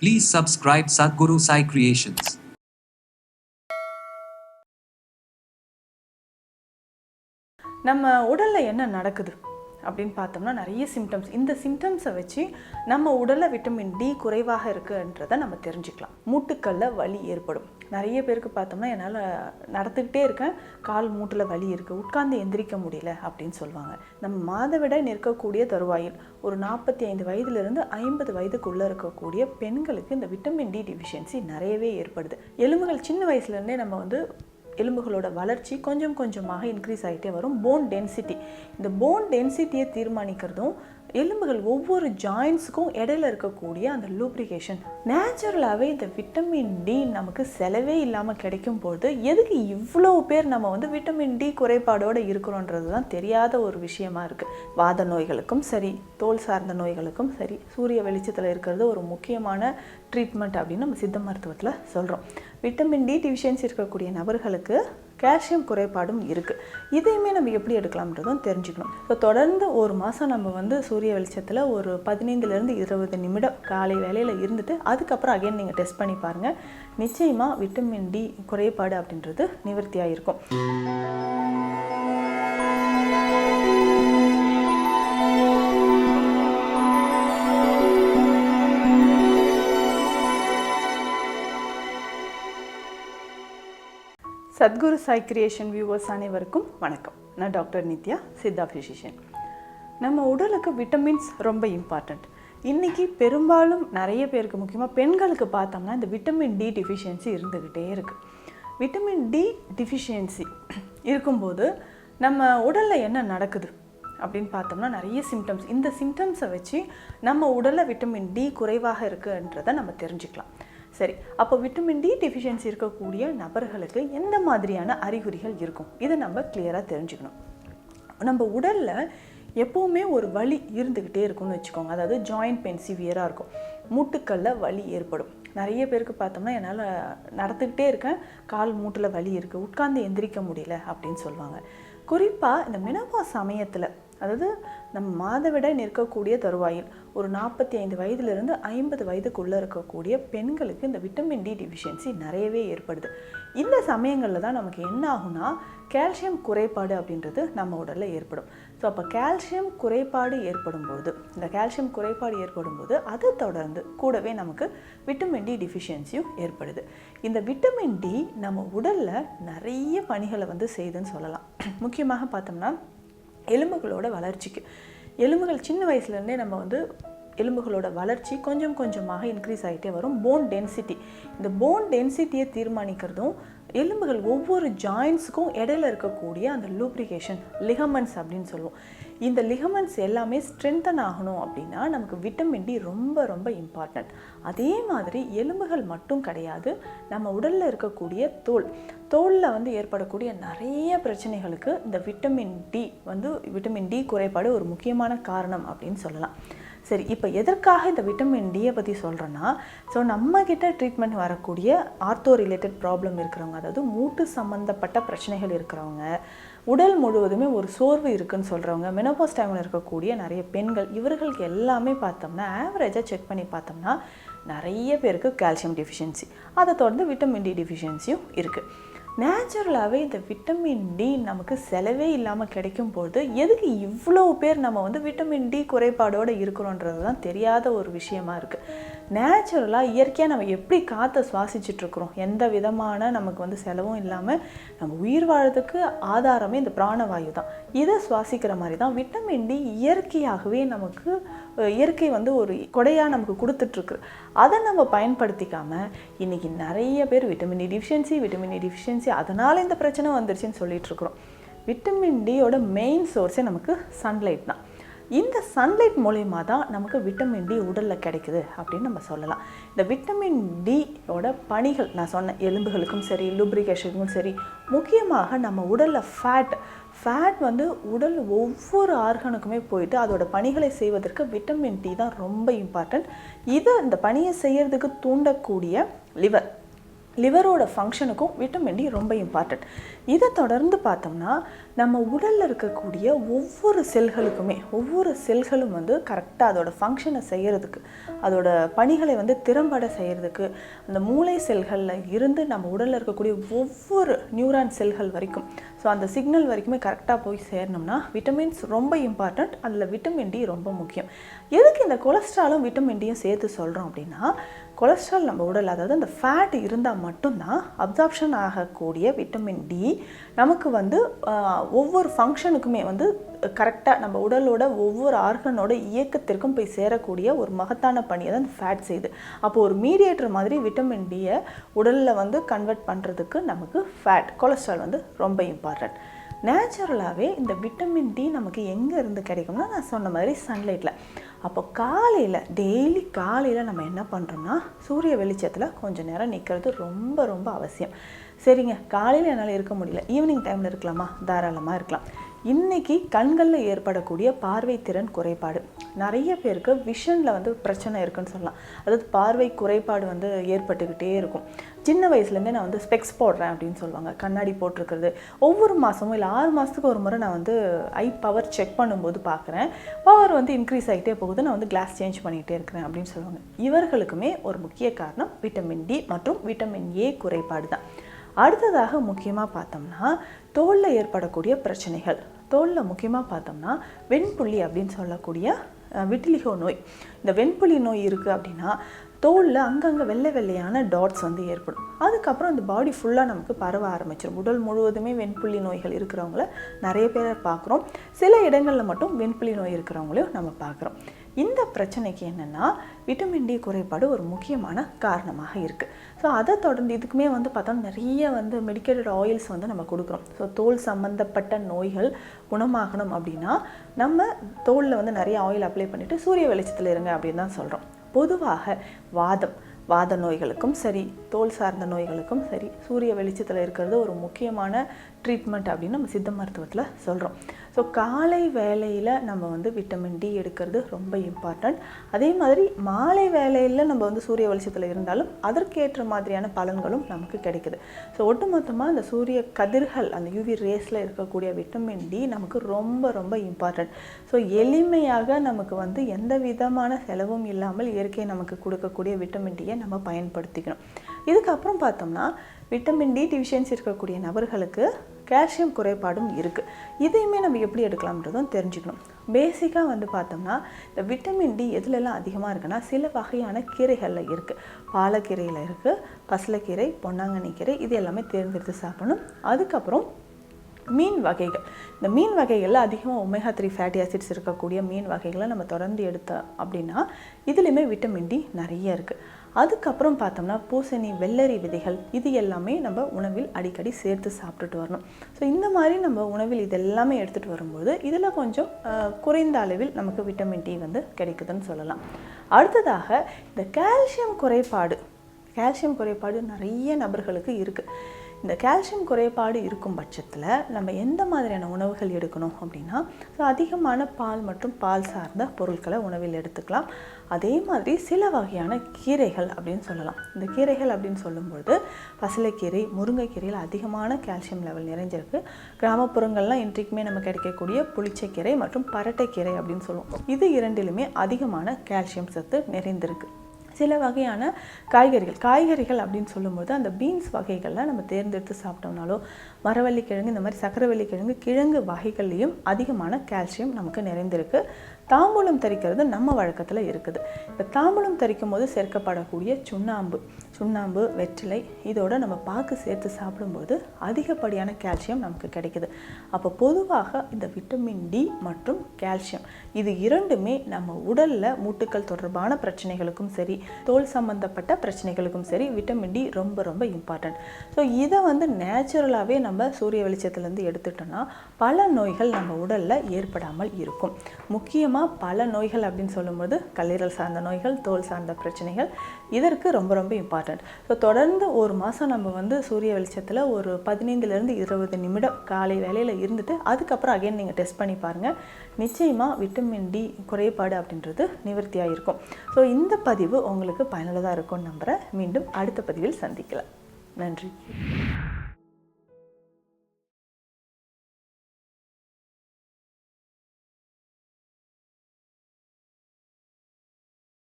Please subscribe Sadhguru Sai Creations. நம்ம உடலில் என்ன நடக்குது அப்படின்னு பார்த்தோம்னா நிறைய சிம்டம்ஸ் இந்த சிம்டம்ஸை வச்சு நம்ம உடலில் விட்டமின் டி குறைவாக இருக்குன்றதை நம்ம தெரிஞ்சுக்கலாம். மூட்டுக்கல்ல வலி ஏற்படும். நிறைய பேருக்கு பார்த்தோம்னா என்னால் நடந்துக்கிட்டே இருக்கேன். கால் மூட்டில் வலி இருக்குது உட்கார்ந்து எந்திரிக்க முடியல அப்படின்னு சொல்லுவாங்க. நம்ம மாதவிடாய் நிற்கக்கூடிய தருவாயில் ஒரு நாற்பத்தி ஐந்து வயதுலேருந்து ஐம்பது வயதுக்குள்ளே இருக்கக்கூடிய பெண்களுக்கு இந்த விட்டமின் டி டிஃபிஷியன்சி நிறையவே ஏற்படுது. எலும்புகள் சின்ன வயசுலேருந்தே நம்ம வந்து எலும்புகளோட வளர்ச்சி கொஞ்சம் கொஞ்சமாக இன்க்ரீஸ் ஆகிட்டே வரும். போன் டென்சிட்டி இந்த போன் டென்சிட்டியை தீர்மானிக்கிறதும் எலும்புகள் ஒவ்வொரு ஜாயின்ஸுக்கும் இடையில இருக்கக்கூடிய அந்த லூப்ரிகேஷன் நேச்சுரலாகவே இந்த விட்டமின் டி நமக்கு செலவே இல்லாமல் கிடைக்கும் போது எதுக்கு இவ்வளோ பேர் நம்ம வந்து விட்டமின் டி குறைபாடோடு இருக்கிறோன்றது தான் தெரியாத ஒரு விஷயமா இருக்குது வாத நோய்களுக்கும் சரி தோல் சார்ந்த நோய்களுக்கும் சரி சூரிய வெளிச்சத்தில் இருக்கிறது ஒரு முக்கியமான ட்ரீட்மெண்ட் அப்படின்னு நம்ம சித்த மருத்துவத்தில் சொல்கிறோம் விட்டமின் டி டிஃபிஷியன்சி இருக்கக்கூடிய நபர்களுக்கு கால்சியம் குறைபாடும் இருக்குது இதையுமே நம்ம எப்படி எடுக்கலாம்ன்றதும் தெரிஞ்சுக்கணும். இப்போ தொடர்ந்து ஒரு மாதம் நம்ம வந்து சூரிய வெளிச்சத்தில் ஒரு பதினைந்துலேருந்து இருபது நிமிடம் காலை வேலையில் இருந்துட்டு அதுக்கப்புறம் அகைன் நீங்கள் டெஸ்ட் பண்ணி பாருங்கள் நிச்சயமாக விட்டமின் டி குறைபாடு அப்படின்றது நிவர்த்தியாக இருக்கும் சத்குரு சாய் கிரியேஷன் வியூவர்ஸ் அனைவருக்கும் வணக்கம். நான் டாக்டர் நித்யா சித்தா ஃபிசிஷியன் நம்ம உடலுக்கு விட்டமின்ஸ் ரொம்ப இம்பார்ட்டண்ட் இன்றைக்கி பெரும்பாலும் நிறைய பேருக்கு முக்கியமாக பெண்களுக்கு பார்த்தோம்னா இந்த விட்டமின் டி டிஃபிஷியன்சி இருந்துக்கிட்டே இருக்குது விட்டமின் டி டிஃபிஷியன்சி இருக்கும்போது நம்ம உடலில் என்ன நடக்குது அப்படின்னு பார்த்தோம்னா நிறைய சிம்டம்ஸ் இந்த சிம்டம்ஸை வச்சு நம்ம உடலில் விட்டமின் டி குறைவாக இருக்குன்றதை நம்ம தெரிஞ்சுக்கலாம். சரி அப்போ விட்டமின் டி டெஃபிஷியன்சி இருக்கக்கூடிய நபர்களுக்கு எந்த மாதிரியான அறிகுறிகள் இருக்கும்? இதை நம்ம கிளியராக தெரிஞ்சுக்கணும். நம்ம உடலில் எப்போவுமே ஒரு வலி இருந்துக்கிட்டே இருக்கும்னு வச்சுக்கோங்க. அதாவது ஜாயிண்ட் பெயின் சிவியராக இருக்கும். மூட்டுக்களில் வலி ஏற்படும். நிறைய பேருக்கு பார்த்தோம்னா என்னால் நடந்துக்கிட்டே இருக்கேன். கால் மூட்டில் வலி இருக்குது உட்கார்ந்து எந்திரிக்க முடியல அப்படின்னு சொல்லுவாங்க. குறிப்பாக இந்த மினவா சமயத்தில் அதாவது நம்ம மாதவிடாய் நிற்கக்கூடிய தருவாயில். ஒரு நாற்பத்தி ஐந்து வயதிலிருந்து ஐம்பது வயதுக்குள்ளே இருக்கக்கூடிய பெண்களுக்கு இந்த விட்டமின் டி டிஃபிஷியன்சி நிறையவே ஏற்படுது. இந்த சமயங்களில் தான் நமக்கு என்ன ஆகும்னா கால்சியம் குறைபாடு அப்படின்றது நம்ம உடலில் ஏற்படும். ஸோ அப்போ கால்சியம் குறைபாடு ஏற்படும் போது இந்த கால்சியம் குறைபாடு ஏற்படும் போது அதை தொடர்ந்து கூடவே நமக்கு விட்டமின் டி டிஃபிஷியன்சியும் ஏற்படுது. இந்த விட்டமின் டி நம்ம உடலில் நிறைய பணிகளை வந்து செய்யுதுன்னு சொல்லலாம். முக்கியமாக பார்த்தோம்னா எலும்புகளோட வளர்ச்சிக்கு. எலும்புகள் சின்ன வயசுலேருந்தே நம்ம வந்து எலும்புகளோட வளர்ச்சி கொஞ்சம் கொஞ்சமாக இன்க்ரீஸ் ஆகிட்டே வரும். போன் டென்சிட்டி இந்த போன் டென்சிட்டியை தீர்மானிக்கிறதும் எலும்புகள் ஒவ்வொரு ஜாயின்ஸுக்கும் இடையில இருக்கக்கூடிய அந்த லூப்ரிகேஷன் லிகமெண்ட்ஸ் அப்படின்னு சொல்லுவோம். இந்த லிகமெண்ட்ஸ் எல்லாமே ஸ்ட்ரென்தன் ஆகணும் அப்படின்னா நமக்கு விட்டமின் டி ரொம்ப ரொம்ப இம்பார்ட்டண்ட் அதே மாதிரி எலும்புகள் மட்டும் கிடையாது நம்ம உடலில் இருக்கக்கூடிய தோல். தோலில் வந்து ஏற்படக்கூடிய நிறைய பிரச்சனைகளுக்கு இந்த விட்டமின் டி வந்து விட்டமின் டி குறைபாடு ஒரு முக்கியமான காரணம் அப்படின்னு சொல்லலாம். சரி இப்போ எதற்காக இந்த விட்டமின் டியை பற்றி சொல்கிறேன்னா ஸோ நம்மக்கிட்ட ட்ரீட்மெண்ட் வரக்கூடிய ஆர்த்தோ ரிலேட்டட் ப்ராப்ளம் இருக்கிறவங்க அதாவது மூட்டு சம்மந்தப்பட்ட பிரச்சனைகள் இருக்கிறவங்க உடல் முழுவதுமே ஒரு சோர்வு இருக்குன்னு சொல்கிறவங்க மெனோபாஸ் டைமில் இருக்கக்கூடிய நிறைய பெண்கள் இவர்களுக்கு எல்லாமே பார்த்தோம்னா ஆவரேஜாக செக் பண்ணி பார்த்தோம்னா நிறைய பேருக்கு கால்சியம் டெஃபிஷியன்சி அதை தொடர்ந்து விட்டமின் டி டெஃபிஷியன்சியும் இருக்குது நேச்சுரலாகவே இந்த விட்டமின் டி நமக்கு செலவே இல்லாமல் கிடைக்கும் போது எதுக்கு இவ்வளோ பேர் நம்ம வந்து விட்டமின் டி குறைபாடோடு இருக்கிறோன்றது தான் தெரியாத ஒரு விஷயமா இருக்குது நேச்சுரலாக இயற்கையாக நம்ம எப்படி காற்றை சுவாசிச்சுட்ருக்குறோம்? எந்த விதமான நமக்கு வந்து செலவும் இல்லாமல் நம்ம உயிர் வாழறதுக்கு ஆதாரமே இந்த பிராணவாயு தான். இதை சுவாசிக்கிற மாதிரி தான் விட்டமின் டி இயற்கையாகவே நமக்கு இயற்கை வந்து ஒரு கொடையாக நமக்கு கொடுத்துட்ருக்கு. அதை நம்ம பயன்படுத்திக்காமல் இன்றைக்கி நிறைய பேர் vitamin D deficiency vitamin D deficiency அதனால் இந்த பிரச்சனை வந்துருச்சுன்னு சொல்லிகிட்ருக்குறோம் விட்டமின் டியோட மெயின் சோர்ஸே நமக்கு சன்லைட் தான். இந்த சன்லைட் மூலயமா தான் நமக்கு விட்டமின் டி உடலில் கிடைக்குது அப்படின்னு நம்ம சொல்லலாம். இந்த விட்டமின் டியோட பணிகள் நான் சொன்னேன் எலும்புகளுக்கும் சரி லூப்ரிகேஷனுக்கும் சரி முக்கியமாக நம்ம உடலில் ஃபேட் ஃபேட் வந்து உடல் ஒவ்வொரு ஆர்கனுக்குமே போயிட்டு அதோட பணிகளை செய்வதற்கு விட்டமின் டி தான் ரொம்ப இம்பார்ட்டண்ட் இதை இந்த பணியை செய்கிறதுக்கு தூண்டக்கூடிய லிவர் லிவரோட ஃபங்க்ஷனுக்கும் விட்டமின் டி ரொம்ப இம்பார்ட்டண்ட் இதை தொடர்ந்து பார்த்தோம்னா நம்ம உடலில் இருக்கக்கூடிய ஒவ்வொரு செல்களுக்குமே ஒவ்வொரு செல்களும் வந்து கரெக்டாக அதோட ஃபங்க்ஷனை செய்கிறதுக்கு அதோட பணிகளை வந்து திறம்பட செய்கிறதுக்கு அந்த மூளை செல்களில் இருந்து நம்ம உடலில் இருக்கக்கூடிய ஒவ்வொரு நியூரான் செல்கள் வரைக்கும் ஸோ அந்த சிக்னல் வரைக்குமே கரெக்டாக போய் சேரணும்னா விட்டமின்ஸ் ரொம்ப இம்பார்ட்டண்ட் அதில் விட்டமின் டி ரொம்ப முக்கியம். எதுக்கு இந்த கொலஸ்ட்ராலும் விட்டமின் டியும் சேர்த்து சொல்கிறோம் அப்படின்னா கொலஸ்ட்ரால் நம்ம உடல் அதாவது அந்த ஃபேட் இருந்தால் மட்டும்தான் அப்சார்ப்ஷன் ஆகக்கூடிய விட்டமின் டி நமக்கு வந்து ஒவ்வொரு ஃபங்க்ஷனுக்குமே வந்து கரெக்டாக நம்ம உடலோட ஒவ்வொரு ஆர்கனோட இயக்கத்திற்கும் போய் சேரக்கூடிய ஒரு மகத்தான பணியை தான் ஃபேட் செய்யுது. அப்போ ஒரு மீடியேட்டர் மாதிரி விட்டமின் டியை உடலில் வந்து கன்வெர்ட் பண்ணுறதுக்கு நமக்கு ஃபேட் கொலஸ்ட்ரால் வந்து ரொம்ப இம்பார்ட்டன்ட் நேச்சுரலாகவே இந்த விட்டமின் டி நமக்கு எங்கே இருந்து கிடைக்கும்னா நான் சொன்ன மாதிரி சன்லைட்டில் அப்போ காலையில் டெய்லி காலையில் நம்ம என்ன பண்ணுறோம்னா சூரிய வெளிச்சத்தில் கொஞ்சம் நேரம் நிற்கிறது ரொம்ப ரொம்ப அவசியம். சரிங்க காலையில் என்னால் இருக்க முடியல. ஈவினிங் டைமில் இருக்கலாமா? தாராளமாக இருக்கலாம். இன்னைக்கு கண்களில் ஏற்படக்கூடிய பார்வை திறன் குறைபாடு. நிறைய பேருக்கு விஷனில் வந்து பிரச்சனை இருக்குன்னு சொல்லலாம். அதாவது பார்வை குறைபாடு வந்து ஏற்பட்டுக்கிட்டே இருக்கும். சின்ன வயசுலேருந்தே நான் வந்து ஸ்பெக்ஸ் போடுறேன் அப்படின்னு சொல்லுவாங்க. கண்ணாடி போட்டிருக்கிறது. ஒவ்வொரு மாதமும் இல்லை ஆறு மாதத்துக்கு ஒரு முறை நான் வந்து ஐ பவர் செக் பண்ணும்போது பார்க்குறேன். பவர் வந்து இன்க்ரீஸ் ஆகிட்டே போகுது. நான் வந்து கிளாஸ் சேஞ்ச் பண்ணிகிட்டே இருக்கிறேன் அப்படின்னு சொல்லுவாங்க. இவர்களுக்குமே ஒரு முக்கிய காரணம் விட்டமின் டி மற்றும் விட்டமின் ஏ குறைபாடு தான் அடுத்ததாக முக்கியமாக பார்த்தோம்னா தோலில் ஏற்படக்கூடிய பிரச்சனைகள். தோலில் முக்கியமாக பார்த்தோம்னா வெண்புள்ளி அப்படின்னு சொல்லக்கூடிய விட்டிலிகோ நோய். இந்த வெண்புள்ளி நோய் இருக்குது அப்படின்னா தோலில் அங்கங்கே வெள்ளை வெள்ளையான டாட்ஸ் வந்து ஏற்படும். அதுக்கப்புறம் அந்த பாடி ஃபுல்லாக நமக்கு பரவ ஆரம்பிச்சிடும் உடல் முழுவதுமே வெண்புள்ளி நோய்கள் இருக்கிறவங்கள நிறைய பேரை பார்க்குறோம். சில இடங்களில் மட்டும் வெண்புள்ளி நோய் இருக்கிறவங்களையும் நம்ம பார்க்குறோம். இந்த பிரச்சனைக்கு என்னென்னா விட்டமின் டி குறைபாடு ஒரு முக்கியமான காரணமாக இருக்குது ஸோ அதை தொடர்ந்து இதுக்குமே வந்து பார்த்தோம் நிறைய வந்து மெடிக்கேட்டட் ஆயில்ஸ் வந்து நம்ம கொடுக்குறோம். ஸோ தோல் சம்மந்தப்பட்ட நோய்கள் குணமாகணும் அப்படின்னா நம்ம தோலில் வந்து நிறைய ஆயில் அப்ளை பண்ணிவிட்டு சூரிய வெளிச்சத்தில் இருங்க அப்படின்னு தான் சொல்கிறோம் பொதுவாக வாதம் வாத நோய்களுக்கும் சரி தோல் சார்ந்த நோய்களுக்கும் சரி சூரிய வெளிச்சத்தில் இருக்கிறது ஒரு முக்கியமான ட்ரீட்மெண்ட் அப்படின்னு நம்ம சித்த மருத்துவத்தில் சொல்கிறோம் ஸோ காலை வேலையில் நம்ம வந்து விட்டமின் டி எடுக்கிறது ரொம்ப இம்பார்ட்டண்ட் அதே மாதிரி மாலை வேலையில் நம்ம வந்து சூரிய வெளிச்சத்தில் இருந்தாலும் அதற்கேற்ற மாதிரியான பலன்களும் நமக்கு கிடைக்குது. ஸோ ஒட்டுமொத்தமாக அந்த சூரிய கதிர்கள் அந்த யூவி ரேஸில் இருக்கக்கூடிய விட்டமின் டி நமக்கு ரொம்ப ரொம்ப இம்பார்ட்டண்ட் ஸோ எளிமையாக நமக்கு வந்து எந்த விதமான செலவும் இல்லாமல் இயற்கை நமக்கு கொடுக்கக்கூடிய விட்டமின் டியை நம்ம பயன்படுத்திக்கணும். இதுக்கப்புறம் பார்த்தோம்னா விட்டமின் டி டிவிஷன்ஸ் இருக்கக்கூடிய நபர்களுக்கு கால்சியம் குறைபாடும் இருக்குது இதையுமே நம்ம எப்படி எடுக்கலாம்ன்றதும் தெரிஞ்சுக்கணும். பேசிக்காக வந்து பார்த்தோம்னா இந்த விட்டமின் டி எதுலெல்லாம் அதிகமாக இருக்குன்னா சில வகையான கீரைகளில் இருக்குது பாலக்கீரையில் இருக்குது பசலைக்கீரை பொன்னாங்கண்ணி கீரை இது எல்லாமே தேர்ந்தெடுத்து சாப்பிடணும். அதுக்கப்புறம் மீன் வகைகள். இந்த மீன் வகைகளில் அதிகமாக ஒமேகா த்ரீ ஃபேட்டி ஆசிட்ஸ் இருக்கக்கூடிய மீன் வகைகளை நம்ம தொடர்ந்து எடுத்தோம் அப்படின்னா இதுலேயுமே விட்டமின் டி நிறைய இருக்குது அதுக்கப்புறம் பார்த்தோம்னா பூசணி வெள்ளரி விதைகள் இது எல்லாமே நம்ம உணவில் அடிக்கடி சேர்த்து சாப்பிட்டுட்டு வரணும். ஸோ இந்த மாதிரி நம்ம உணவில் இது எல்லாமே எடுத்துகிட்டு வரும்போது இதில் கொஞ்சம் குறைந்த அளவில் நமக்கு விட்டமின் டி வந்து கிடைக்குதுன்னு சொல்லலாம். அடுத்ததாக இந்த கால்சியம் குறைபாடு. கால்சியம் குறைபாடு நிறைய நபர்களுக்கு இருக்குது இந்த கால்சியம் குறைபாடு இருக்கும் பட்சத்தில் நம்ம எந்த மாதிரியான உணவுகள் எடுக்கணும் அப்படின்னா ஸோ அதிகமான பால் மற்றும் பால் சார்ந்த பொருட்களை உணவில் எடுத்துக்கலாம். அதே மாதிரி சில வகையான கீரைகள் அப்படின்னு சொல்லலாம். இந்த கீரைகள் அப்படின்னு சொல்லும்பொழுது பசலைக்கீரை முருங்கைக்கீரையில் அதிகமான கால்சியம் லெவல் நிறைஞ்சிருக்கு. கிராமப்புறங்கள்லாம் இன்றைக்குமே நம்ம கிடைக்கக்கூடிய புளிச்சக்கீரை மற்றும் பரட்டைக்கீரை அப்படின்னு சொல்லுவோம். இது இரண்டிலுமே அதிகமான கால்சியம் சத்து நிறைந்திருக்கு. சில வகையான காய்கறிகள் காய்கறிகள் அப்படின்னு சொல்லும்போது அந்த பீன்ஸ் வகைகளில் நம்ம தேர்ந்தெடுத்து சாப்பிட்டோம்னாலோ மரவள்ளி கிழங்கு இந்த மாதிரி சக்கரவள்ளி கிழங்கு கிழங்கு வகைகள்லையும் அதிகமான கால்சியம் நமக்கு நிறைந்திருக்கு. தாம்பூலம் தரிக்கிறது நம்ம வழக்கத்தில் இருக்குது. இப்போ தாம்பூலம் தரிக்கும் போது சேர்க்கப்படக்கூடிய சுண்ணாம்பு சுண்ணாம்பு வெற்றிலை இதோட நம்ம பாக்கு சேர்த்து சாப்பிடும்போது அதிகப்படியான கால்சியம் நமக்கு கிடைக்குது. அப்போ பொதுவாக இந்த விட்டமின் டி மற்றும் கால்சியம் இது இரண்டுமே நம்ம உடலில் மூட்டுக்கள் தொடர்பான பிரச்சனைகளுக்கும் சரி தோல் சம்பந்தப்பட்ட பிரச்சனைகளுக்கும் சரி விட்டமின் டி ரொம்ப ரொம்ப இம்பார்ட்டன்ட் ஸோ இதை வந்து நேச்சுரலாகவே நம்ம சூரிய வெளிச்சத்துலேருந்து எடுத்துட்டோம்னா பல நோய்கள் நம்ம உடலில் ஏற்படாமல் இருக்கும். முக்கியமாக பல நோய்கள் அப்படின்னு சொல்லும்போது கல்லீரல் சார்ந்த நோய்கள் தோல் சார்ந்த பிரச்சனைகள் இதற்கு ரொம்ப ரொம்ப இம்பார்ட்டன்ட் ஸோ தொடர்ந்து ஒரு மாதம் நம்ம வந்து சூரிய வெளிச்சத்தில் ஒரு பதினைந்துலேருந்து இருபது நிமிடம் காலை வேலையில் இருந்துட்டு அதுக்கப்புறம் அகைன் நீங்கள் டெஸ்ட் பண்ணி பாருங்கள் நிச்சயமாக விட்டமின் டி குறைபாடு அப்படின்றது நிவர்த்தியாக இருக்கும் ஸோ இந்த பதிவு உங்களுக்கு பயனுள்ளதாக இருக்கும்னு நம்புகிறேன் மீண்டும் அடுத்த பதிவில் சந்திக்கலாம். நன்றி.